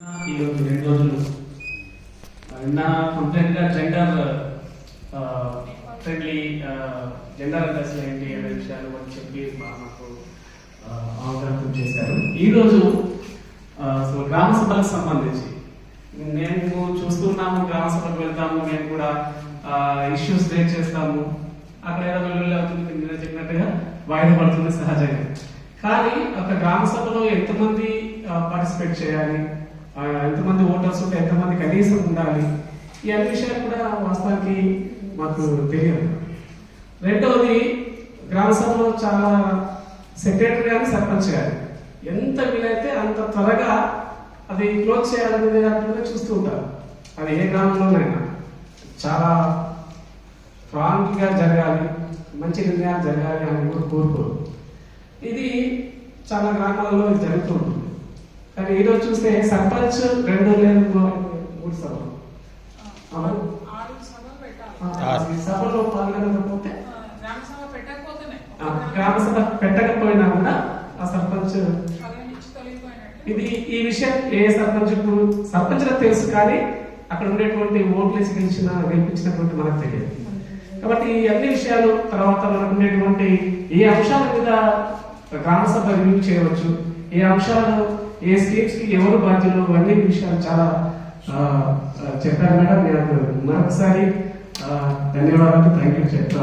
ఈరోజు రెండు రోజులు. నిన్న కంప్లీట్గా జెండర్ ఫ్రెండ్లీ జెండర్ అంటే ఏంటి అనే విషయాలు అని చెప్పి మాకు అవగాహన చేశారు. ఈరోజు ఆ, అసలు గ్రామ సభలకు సంబంధించి మేము చూస్తున్నాము గ్రామ సభకు వెళ్తాము మేము కూడా ఇష్యూస్ రేట్ చేస్తాము. అక్కడ ఏదో వెల్లుల్లి అవుతుంది నిన్న చెప్పినట్టుగా వాయిదా పడుతుంది సహజంగా. కానీ ఒక గ్రామ సభలో ఎంతమంది పార్టిసిపేట్ చేయాలి? ఎంతమంది ఓటర్స్ ఉంటే ఎంతమంది కనీసం ఉండాలి? ఈ అన్ని విషయాలు కూడా వాస్తవానికి మాకు తెలియదు. రెండవది గ్రామ సభలో చాలా సెక్రటరీ కానీ సర్పంచ్ కానీ ఎంత వీలైతే అంత త్వరగా అది క్లోజ్ చేయాలనేది దాంట్లో చూస్తూ ఉంటారు. అది ఏ గ్రామంలోనైనా. చాలా ప్రాంతంగా జరగాలి మంచి నిర్ణయాలు జరగాలి అని కూడా కోరుకోరు. ఇది చాలా గ్రామాలలో ఇది జరుగుతుంది కానీ ఈరోజు చూస్తే సర్పంచ్ రెండు లేదు మూడు- సభలు. సభలు ఈ పాల్గొనకపోతే? గ్రామ సభ పెట్టకపోతేనే. ఆ, గ్రామ సభ పెట్టకపోయినా కూడా ఆ సర్పంచ్ ఇది ఈ విషయం ఏ సర్పంచ్ సర్పంచ్లకు తెలుసు కానీ అక్కడ ఉండేటువంటి ఓట్లు గెలిచిన గెలిపించినటువంటి మనకు తెలియదు. కాబట్టి ఈ అన్ని విషయాలు తర్వాత మనకు ఉండేటువంటి ఏ అంశాల మీద గ్రామ సభ రివ్యూ చేయవచ్చు. ఏ అంశాలు ఏ స్కీమ్స్కి ఎవరు బాధ్యులు అన్ని విషయాలు చాలా చెప్పారు మేడం. నేను మరొకసారి ధన్యవాదాలు. థ్యాంక్ యూ చెప్తా